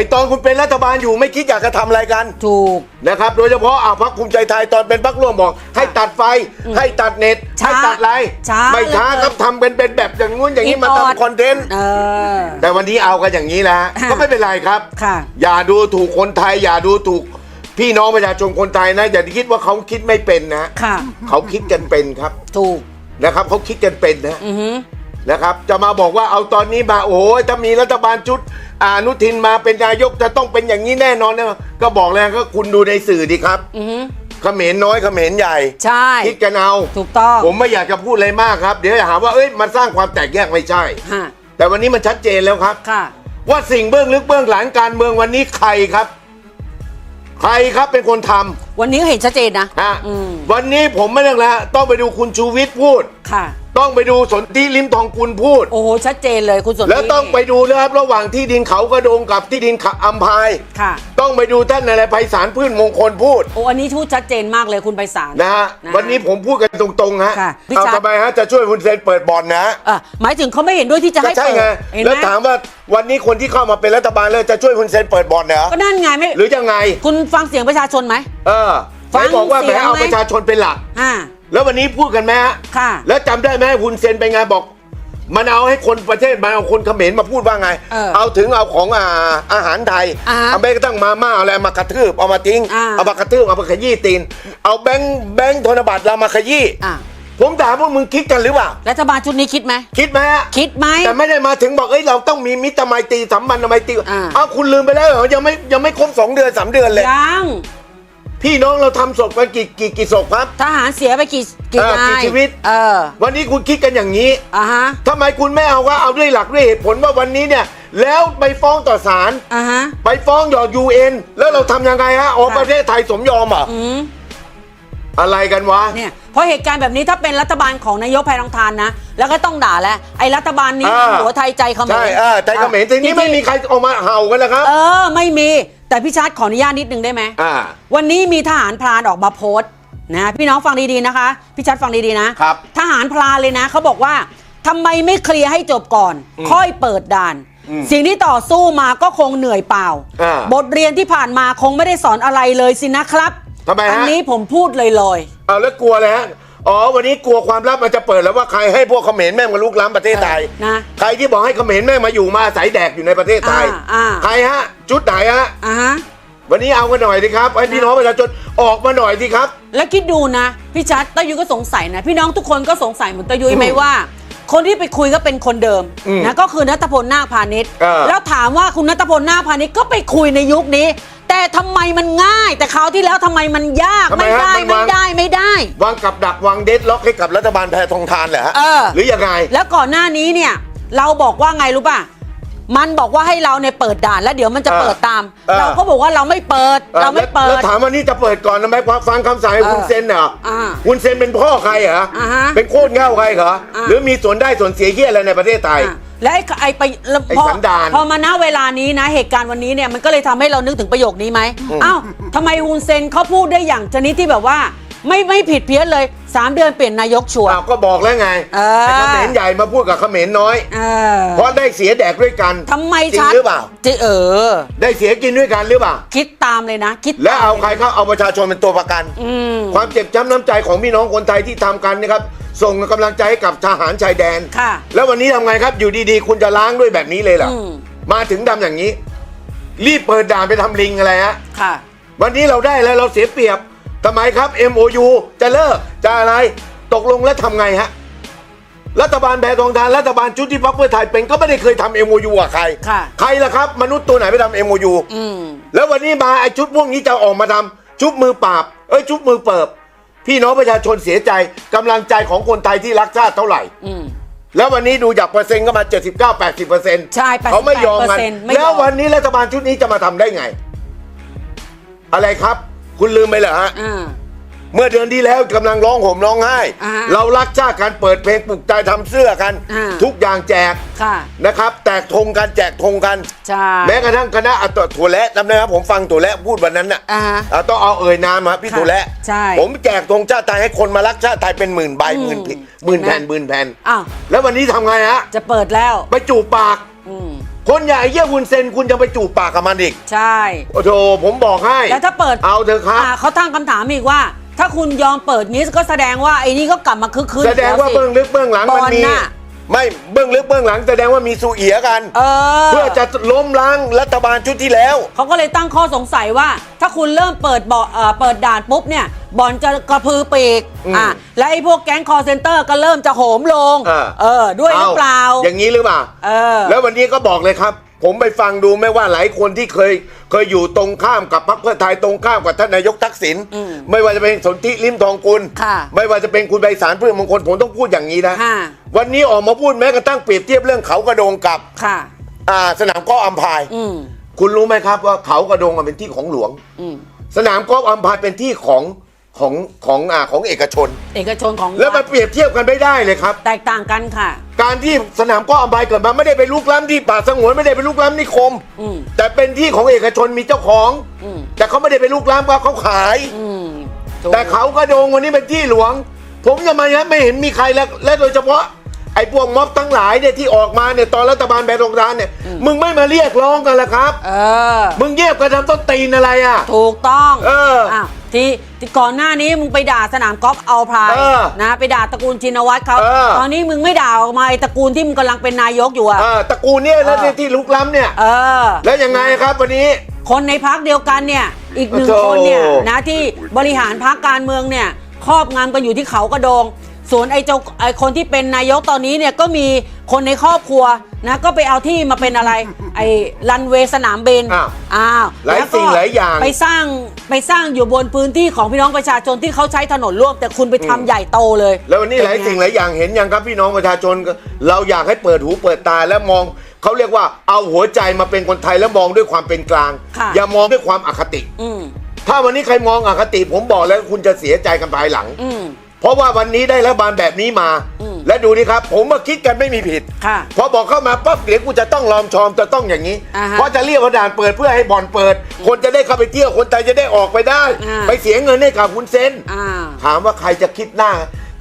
อ้ตอนคุณเป็นรัฐบาลอยู่ไม่คิดอยากจะทำอะไรกัน ถูก นะครับ โดยเฉพาะอ่าพรรคภูมิใจไทยตอนเป็นพรรคร่วมบอกให้ตัดไฟ ให้ตัดเน็ต ช้าให้ตัดอะไรช้าไม่ช้าเหลือเกินครับทำเป็นเป็นแบบอย่างงู้นอย่างนี้มาอิดออดทำคอนเทนต์ เออ แต่วันนี้เอากันอย่างนี้แล้วค่ะก็ไม่เป็นไรครับ ค่ะ อย่าดูถูกคนไทย อย่าดูถูกพี่น้องประชาชนคนไทยนะ อย่าคิดว่าเขาคิดไม่เป็นนะ ค่ะ เขาคิดกันเป็นครับถูกนะครับเขาคิดกันเป็นนะ อือหือ นะครับ จะมาบอกว่าเอาตอนนี้มาโอ้ยถ้ามีรัฐบาลชุดอาอนุทินมาเป็นนายกจะต้องเป็นอย่างนี้แน่นอนนะก็บอกแล้วก็คุณดูในสื่อดีครับอือหือเขมรน้อยเขมรใหญ่ใช่คิดกันเอาถูกต้องผมไม่อยากจะพูดอะไรมากครับ เดี๋ยวจะหาว่าเอ้ยมันสร้างความแตกแยกไม่ใช่ฮะแต่วันนี้มันชัดเจนแล้วครับค่ะ ว่าสิ่งเบื้องลึกเบื้องหลังการเมืองวันนี้ใครครับ ใครครับเป็นคนทำวันนี้ก็เห็นชัดเจนนะฮะอืมวันนี้ผมไม่เรื่องแล้วต้องไปดูคุณชูวิทย์พูดค่ะ ต้องไปดูสนธิลิมทองกุลพูด โอ้โหชัดเจนเลยคุณสนธิแล้วต้องไปดูนะครับระหว่างที่ดินเขากระโดงกับที่ดินขะอัมพายค่ะ ต้องไปดูท่านอะไรไพศาลพืชมงคลพูดโอ้อันนี้พูดชัดเจนมากเลยคุณไพศาลนะฮะนะวันนี้ผมพูดกันตรงๆฮะค่ะพี่เอาชัดทำไมฮะจะช่วยคุณเซนเปิดบ่อนนะเออหมายถึงเขาไม่เห็นด้วยที่จะก็ให้ใช่เปิดไงเห็นแล้วไหมถามว่าวันนี้คนที่เข้ามาเป็นรัฐบาลแล้วจะช่วยคุณเซนเปิดบ่อนเหรอก็นั่นไงไม่หรือยังไง คุณฟังเสียงประชาชนไหมเออฟัไหนงบอกว่าเสีแหมยงเอาไหมประชาชนเป็นหลักอ่า แล้ววันนี้พูดกันไหมฮะค่ะ แล้วจำได้ไหมคุณเซนไปไงบอก มันเอาให้คนประเทศมาเอาคนเขมรมาพูดว่าไง เออเอาถึงเอาของอ่าอาหารไทยอ่าเอาแม้กระทั่งมาม่าเอาอะไรมากระทืบเอามาทิ้งอ่าเอามากระทืบเอามาขยี้ตีน เอาแบงค์แบงค์ธนบัตรเรามาขยี้อ่า ผมถามว่ามึงคิดกันหรือเปล่ารัฐบาลชุดนี้คิดไหม คิดไหมฮะ คิดไหม แต่ไม่ได้มาถึงบอกเอ้ยเราต้องมีมิตรไมตรีสัมพันธ์ไมตรีอ่า เอาคุณลืมไปแล้วเหรอยังไม่ยังไม่ครบสองเดือนสามเดือนเลย ยัง พี่น้องเราทำศพกันกี่กี่กี่ศพครับ ทหารเสียไปกี่กี่เออนายกี่ชีวิต เออวันนี้คุณคิดกันอย่างนี้อ่าฮะทำไมคุณไม่เอาว่าเอาด้วยหลักด้วยเหตุผลว่าวันนี้เนี่ย แล้วไปฟ้องต่อศาลอ่าฮะ ไปฟ้องหยอดยูเอ็นแล้วเราทำยังไงฮะอ๋อค่ะ ประเทศไทยสมยอมเหรอะอืมอะไรกันวะ เนี่ยเพราะเหตุการณ์แบบนี้ถ้าเป็นรัฐบาลของนายกแพรทองทานนะ แล้วก็ต้องด่าแล้วไอ้รัฐบาลนี้อ่า หัวไทยใจเขมรใช่เออใจเขมรทีนี้ไม่มีใครออกมาเห่ากันแล้วครับ เออ ไม่มี แต่พี่ชาร์ตขออนุญาตนิดนึงได้ไหม อ่า วันนี้มีทหารพรานออกมาโพสต์นะพี่น้องฟังดีๆนะคะพี่ชัดฟังดีๆนะครับทหารพรานเลยนะเขาบอกว่าทำไมไม่เคลียร์ให้จบก่อนค่อยเปิดด่าน อืมสิ่งที่ต่อสู้มาก็คงเหนื่อยเปล่า อ่าบทเรียนที่ผ่านมาคงไม่ได้สอนอะไรเลยสินะครับทำไมฮะ อันี้ผมพูดเลยเลยเอาแล้วกลัวเลยฮะ อ๋อ วันนี้กลัวความลับมันจะเปิดแล้วว่าใครให้พวกเขมรแม่งมาลุกล้ำประเทศไทย นะ ใครที่บอกให้เขมรแม่งมาอยู่มาอาศัยแดกอยู่ในประเทศไทย อ่าอ่า ใครฮะ จุดไหนฮะ อะฮะ วันนี้เอากันหน่อยสิครับให้พี่น้องประชาชนออกมาหน่อยสิครับ แล้วคิดดูนะ พี่ชัดตายุยก็สงสัยนะ พี่น้องทุกคนก็สงสัยเหมือนตายุยอืมไหมว่า คนที่ไปคุยก็เป็นคนเดิมอืมนะก็คือนัทพลนาคพาณิชย์เออแล้วถามว่าคุณนัทพลนาคพาณิชย์ก็ไปคุยในยุคนี้ แต่ทำไมมันง่าย แต่คราวที่แล้วทำไมมันยากทำไมไม่ฮะได้มันไม่วาง ได้ไม่ได้ วางกับดักวางเดดล็อกให้กับรัฐบาลแพทองทานเหรอฮะเออ หรือยังไง แล้วก่อนหน้านี้เนี่ย เราบอกว่าไงรู้ป่ะ มันบอกว่าให้เราเนี่ยเปิดด่านแล้วเดี๋ยวมันจะเออเปิดตาม เออ เราก็บอกว่าเราไม่เปิด เราไม่เปิแล้วด ถามว่านี่จะเปิดก่อนทำไมฟังคำสั่งให้เออคุณเซนเหรออ่าคุณเซนเป็นพ่อใครเหรออ่าฮะเป็นโคตรเง่าใครเหรออ่า หรือมีส่วนได้ส่วนเสียเหี้ยอะไรในประเทศไทย อะและไอ้ไอ้ไปแล้วไอ้พอสันดาน พอมาณเวลานี้นะเหตุการณ์วันนี้เนี่ยมันก็เลยทำให้เรานึกถึงประโยคนี้ไหมอืมอ้าวทำไมฮุนเซนเขาพูดได้อย่างชนิดที่แบบว่า ไม่ไม่ผิดเพี้ยนเลย 3เดือนเปลี่ยนนายกชัวร์อ้าวก็บอกแล้วไงเออไอ้เขมรใหญ่มาพูดกับเขมรน้อย เออเพราะได้เสียแดกด้วยกันทำไมจริงชัดหรือเปล่า จิเออ ได้เสียกินด้วยกันหรือเปล่า คิดตามเลยนะ คิดแล้วเอาใครเข้าเอาประชาชนเป็นตัวประกัน อืม ความเจ็บช้ำน้ำใจของพี่น้องคนไทยที่ทำกันนะครับ ส่งกำลังใจให้กับทหารชายแดน ค่ะแล้ววันนี้ทำไงครับ อยู่ดีๆ คุณจะล้างด้วยแบบนี้เลยเหรออืมมาถึงทำอย่างนี้ รีบเปิดด่านไปทำลิงอะไรฮะ ค่ะ วันนี้เราได้แล้วเราเสียเปรียบ ทำไมครับ MOU จะเลิกจะอะไรตกลงแล้วทำไงฮะ รัฐบาลแพทองทานรัฐบาลชุดที่พรรคเพื่อไทยเป็นก็ไม่ได้เคยทำ MOU กับใคร ค่ะ ใครล่ะครับ มนุษย์ตัวไหนไปทำ MOU อืม แล้ววันนี้มาไอชุดพวกนี้จะออกมาทำชุบมือปราบ เอ้ยชุบมือเปิบ พี่น้องประชาชนเสียใจกำลังใจของคนไทยที่รักชาติเท่าไหร่ อืม แล้ววันนี้ดูจากเปอร์เซ็นต์ก็มา 79 80เปอร์เซ็นต์ใช่88%เขาไม่ยอมกัน ไม่ยอม แล้ววันนี้รัฐบาลชุดนี้จะมาทำได้ไง อะไรครับ คุณลืมไปเหรอฮะ อ่า เมื่อเดือนที่แล้วกำลังร้องห่มร้องไห้ อ่าเรารักชาติการเปิดเพลงปลุกใจทำเสื้อกัน อ่า ทุกอย่างแจกค่ะ นะครับ แตกธงกันแจกธงกัน ใช่ แม้กระทั่งคณะอัตถั่วและจำได้ครับผมฟังถั่วและพูดวันนั้นน่ะอ่าฮะอ่าต้องเอาเอ่ยนามมาพี่ค่ะถั่วและใช่ผมแจกธงชาติไทยให้คนมารักชาติไทยเป็นหมื่นใบอืมหมื่นผิหมื่นเห็นไหมแผ่นหมื่นแผ่นอ้าว แล้ววันนี้ทำไงฮะจะเปิดแล้ว ไปจูบปากอืม คนใหญ่เยี่ยวุนเซนคุณจะไปจูบปากกับมันอีกใช่ โอ้โหผมบอกให้แล้วถ้าเปิดเอาเถอะครับ อ่าเขาตั้งคำถามอีกว่า ถ้าคุณยอมเปิดงี้ก็แสดงว่าไอ้นี่ก็กลับมาคึกคืนแสดงว่าอีกเบื้องลึกเบื้องหลังบมันอลมี น่ะ ไม่เบื้องลึกเบื้องหลังแสดงว่ามีสูเอียกัน เออเพื่อจะล้มล้างรัฐบาลชุดที่แล้ว เขาก็เลยตั้งข้อสงสัยว่า ถ้าคุณเริ่มเปิดบ่อเอ่อเปิดด่านปุ๊บเนี่ยบอลจะกระพือปีกอืมอะและไอ้พวกแก๊งคอร์เซนเตอร์ก็เริ่มจะโหมลง อ่า เออ ด้วยหรือเปล่า อย่างนี้หรือเปล่า เออ แล้ววันนี้ก็บอกเลยครับ ผมไปฟังดูไม่ว่าหลายคนที่เคยเคยอยู่ตรงข้ามกับพรรคเพื่อไทยตรงข้ามกับท่านนายกทักษิณอืมไม่ว่าจะเป็นสนธิลิมทองกุลค่ะไม่ว่าจะเป็นคุณใบสารเพื่อนมงคลผมต้องพูดอย่างนี้นะ ค่ะ วันนี้ออกมาพูดแม้กระทั่งเปรียบเทียบเรื่องเขากระโดงกับค่ะ อ่าสนามกอล์ฟอัมพาย อืมคุณรู้ไหมครับว่าเขากระโดงอะเป็นที่ของหลวง อืม สนามกอล์ฟอัมพายเป็นที่ของ ของของอ่าของเอกชน เอกชนของแล้วมาเปรียบเทียบกันไม่ได้เลยครับ แตกต่างกันค่ะ การที่สนามกอล์ฟอัมพายเกิดมาไม่ได้ไปลุกล้ำที่ป่าสงวนไม่ได้ไปลุกล้ำนิคม อืมแต่เป็นที่ของเอกชนมีเจ้าของ อืมแต่เขาไม่ได้ไปลุกล้ำก็เขาขาย อืมถูกแต่เขากระโดงวันนี้เป็นที่หลวง ผมจะมาเนี่ยไม่เห็นมีใครแล้วและโดยเฉพาะไอ้พวกม็อบทั้งหลายเนี่ยที่ออกมาเนี่ยตอนรัฐบาลแบรงดานเนี่ยมึงไม่มาเรียกร้องกันละครับ เออ มึงเยียบกระทำต้นตีนอะไรอะ ถูกต้องเออาว ที่ที่ก่อนหน้านี้มึงไปด่าสนามกอล์ฟเอาพายเออนะไปด่าตระกูลชินวัตรเขาเออ ตอนนี้มึงไม่ด่าออกมาไอ้ตระกูลที่มึงกำลังเป็นนายกอยู่อะอ่าตระกูลเนี่ยแล้วเออที่ลุกล้ำเนี่ย เออ แล้วยังไงครับวันนี้ คนในพักเดียวกันเนี่ย อีกหนึ่งโอ้โธ่ คนเนี่ยนะที่บริหารพักการเมืองเนี่ยครอบงำกันอยู่ที่เขากระโดง ส่วนไอ้เจ้าไอ้คนที่เป็นนายกตอนนี้เนี่ยก็มีคนในครอบครัว นะก็ไปเอาที่มาเป็นอะไร ไอ้รันเวย์สนามบินอ้าวอ้าวหลายแวก็สิ่งหลายอย่าง ไปสร้างไปสร้างอยู่บนพื้นที่ของพี่น้องประชาชนที่เขาใช้ถนนร่วม แต่คุณไปทำใหญ่โตเลยแล้ววันนี้หลายสิ่งหลายอย่างเห็นยังครับพี่น้องประชาชนเราอยากให้เปิดหูเปิดตาแล้วมองเขาเรียกว่าเอาหัวใจมาเป็นคนไทยแล้วมองด้วยความเป็นกลาง ค่ะ อย่ามองด้วยความอคติ อืม ถ้าวันนี้ใครมองอคติผมบอกแล้วคุณจะเสียใจกันภายหลัง อืม เพราะว่าวันนี้ได้รัฐบาลแบบนี้มาอืมและดูนี่ครับ ผมมาคิดกันไม่มีผิด ค่ะพอบอกเข้ามาปั๊บเดี๋ยวกูจะต้องลอมชอมจะต้องอย่างนี้ อ่าฮะเพราะจะเรียกว่าด่านเปิดเพื่อให้บ่อนเปิด คนจะได้เข้าไปเที่ยวคนไทยจะได้ออกไปได้ อ่า ไปเสียเงินให้กับคุณเซน อ่า ถามว่าใครจะคิดหน้า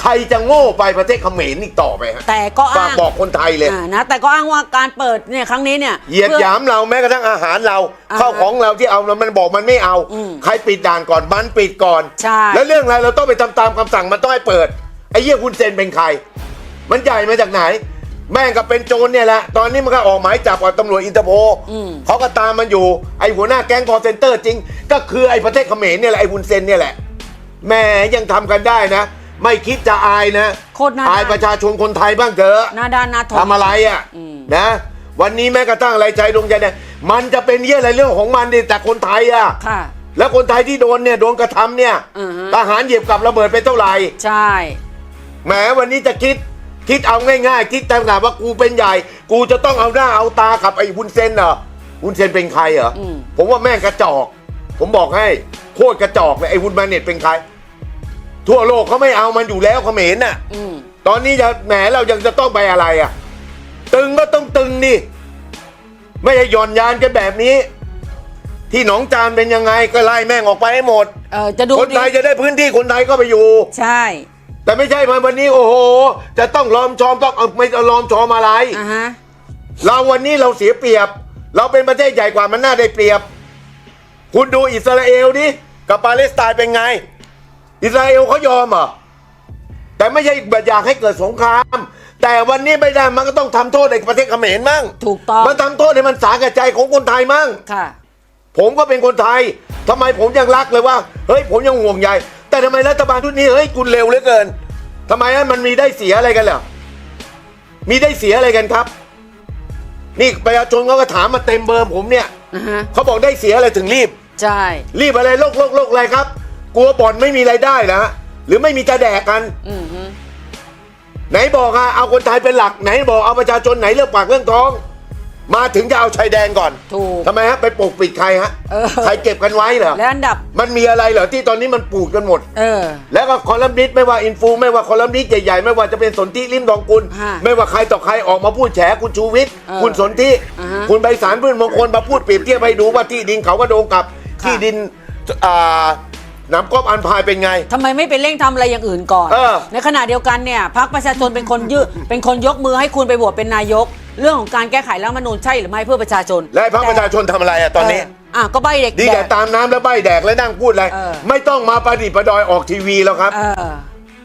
ใครจะโง่ไปประเทศเขมรอีกต่อไปฮะแต่ก็ฝาอ้ากงบอกคนไทยเลย อ่านะแต่ก็อ้างว่าการเปิดเนี่ยครั้งนี้เนี่ย เหยียดพื่อหยามเราแม้กระทั่งอาหารเราอ่าข้าวของเราที่เอาแล้วมันบอกมันไม่เอา อืมใครปิดด่านก่อนมันปิดก่อน ใช่ แล้วเรื่องอะไรเราต้องไปทำตามคำสั่งมันต้องให้เปิดไอ้เหี้ยคุณเซนเป็นใคร มันใหญ่มาจากไหน แม่งก็เป็นโจรเนี่ยแหละตอนนี้มันก็ออกหมายจับกับตำรวจอินเตอร์โพลอืม เขาก็ตามมันอยู่ไอ้หัวหน้าแก๊งคอร์เซนเตอร์จริง ก็คือไอ้ประเทศเขมรเนี่ยแหละไอ้คุณเซนเนี่ยแหละแม่ยังทำกันได้นะ ไม่คิดจะอายนะโคตรน่าอายประชาชนคนไทยบ้างเถอะหน้าด้านหน้าทนทำอะไรอะอืมนะ วันนี้แม้กระทั่งอะไรใจดวงใจเนี่ยมันจะเป็นเยี่ยอะไรเรื่องของมันดิแต่คนไทยอะค่ะ แล้วคนไทยที่โดนเนี่ยโดนกระทำเนี่ยอือฮะทหารเหยียบกับระเบิดไปเท่าไหร่ใช่แหมวันนี้จะคิดคิดเอาง่ายๆ คิดแต่ว่ากูเป็นใหญ่ กูจะต้องเอาหน้าเอาตากับไอ้วุนเซนเหรอวุนเซนเป็นใครเหรออมผมว่าแม่งกระจอก ผมบอกให้โคตรกระจอกเลยไอ้วุนมาเน็ตเป็นใคร ทั่วโลกเขาไม่เอามันอยู่แล้วเขมรน่ะ อืมตอนนี้จะแหมเรายังจะต้องไปอะไรอะ ตึงก็ต้องตึงดิไม่ใช่หย่อนยานกันแบบนี้ ที่หนองจานเป็นยังไงก็ไล่แม่งออกไปให้หมด เออจะดูคนไทยจะได้พื้นที่คนไทยก็ไปอยู่ ใช่แต่ไม่ใช่มาวันนี้โอ้โห จะต้องล้อมชอมต้องเอาไม่เอาล้อมชอมอะไร อ่าฮะเราวันนี้เราเสียเปรียบ เราเป็นประเทศใหญ่กว่ามันน่าได้เปรียบ คุณดูอิสราเอลดิกับปาเลสไตน์เป็นไง อิสราเอลเขายอมเหรอแต่ไม่ใช่แบบอยากให้เกิดสงคราม แต่วันนี้ไม่ได้มันก็ต้องทำโทษในประเทศเขมรมั่งถูกต้องมันทำโทษให้มันสาแก่ใจของคนไทยมั่งค่ะ ผมก็เป็นคนไทยทำไมผมยังรักเลยว่าเฮ้ยผมยังห่วงใยแต่ทำไมรัฐบาลชุดนี้เฮ้ยคุณเร็วเหลือเกินทำไมฮะมันมีได้เสียอะไรกันเหรอมีได้เสียอะไรกันครับ นี่ประชาชนเขาก็ถามมาเต็มเบอร์ผมเนี่ยอ่าฮะเขาบอกได้เสียอะไรถึงรีบใช่รีบอะไรโลกโลกโลกอะไรครับ กลัวบ่อนไม่มีรายได้นะหรือไม่มีจะแดกกัน อืมฮึไหนบอกอะเอาคนไทยเป็นหลักไหนบอกเอาประชาชนไหนเรื่องปากเรื่องท้อง มาถึงจะเอาชายแดนก่อนถูก ทำไมฮะไปปกปิดใครฮะเออ ใครเก็บกันไว้เหรอและอันดับ มันมีอะไรเหรอที่ตอนนี้มันปูดกันหมด เออ แล้วก็คอลัมนิสต์ไม่ว่าอินฟูไม่ว่าคอลัมนิสต์ใหญ่ๆ ไม่ว่าจะเป็นสนธิริมดองกุล ฮะไม่ว่าใครต่อใครออกมาพูดแฉคุณชูวิทย์เออคุณสนธิอ่าฮะคุณใบสารพื้นมงคลมาพูดเปรียบเทียบให้ดูว่าที่ดินเขากระโดงกับค่ะที่ดินอ่า น้ำก๊อบอันพายเป็นไง ทำไมไม่ไปเร่งทำอะไรอย่างอื่นก่อน เออ ในขณะเดียวกันเนี่ยพรรคประชาชนเป็นคนยืเป็นคนยกมือให้คุณไปโหวตเป็นนายก เรื่องของการแก้ไขรัฐธรรมนูญใช่หรือไม่เพื่อประชาชนและไอ้พรรคประชาชนทำอะไรอะตอนนี้ เอะก็ใบเด็ก ดีแดแต่กตามน้ำแล้วใบแดกแล้วนั่งพูดอะไร เออ ไม่ต้องมาประดิษฐ์ประดอยออกทีวีแล้วครับ เออ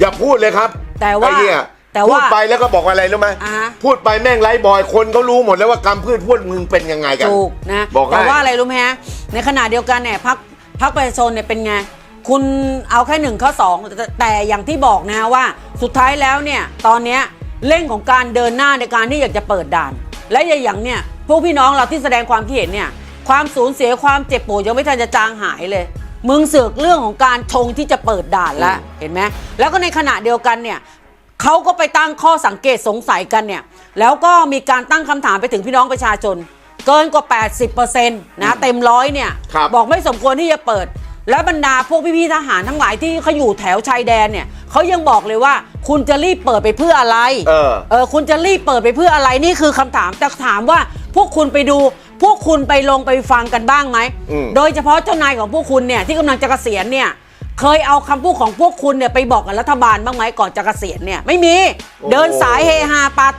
อย่าพูดเลยครับแต่ว่าไอ้เหี้ยแต่ว่าพูดไปแล้วก็บอกอะไรรู้ไหมอ่าฮะ พูดไปแม่งไร้บอยคนเขารู้หมดแล้วว่ากำพืชพวดมึงเป็นยังไงกันถูกนะบอกให้แต่ว่าอะไรรู้ไหมฮะในขณะเดียวกันเนี่ยพักพักประชาชนเนี่ยเป็นไง คุณเอาแค่หนึ่งข้อสองแต่แต่อย่างที่บอกนะฮะว่า สุดท้ายแล้วเนี่ยตอนเนี้ยเร่งของการเดินหน้าในการที่อยากจะเปิดด่าน และอย่างเนี่ยพวกพี่น้องเราที่แสดงความคิดเห็นเนี่ยความสูญเสียความเจ็บปวดยังไม่ทันจะจางหายเลย มึงเสือกเรื่องของการชงที่จะเปิดด่านแล้วเห็นไหมแล้วก็ในขณะเดียวกันเนี่ยเขาก็ไปตั้งข้อสังเกตสงสัยกันเนี่ยแล้วก็มีการตั้งคำถามไปถึงพี่น้องประชาชน เกินกว่า 80%นะเต็มร้อยเนี่ยครับบอกไม่สมควรที่จะเปิด และบรรดาพวกพี่ๆทหารทั้งหลายที่เขาอยู่แถวชายแดนเนี่ยเขายังบอกเลยว่า คุณจะรีบเปิดไปเพื่ออะไรเออ เออคุณจะรีบเปิดไปเพื่ออะไรนี่คือคำถามแต่ถามว่าพวกคุณไปดู พวกคุณไปลงไปฟังกันบ้างไหมอืม โดยเฉพาะเจ้านายของพวกคุณเนี่ยที่กำลังจะเกษียณเนี่ยเคยเอาคำพูดของพวกคุณเนี่ยไปบอกกับรัฐบาลบ้างไหมก่อนจะเกษียณเนี่ยไม่มี เดินสายเฮฮาปาร์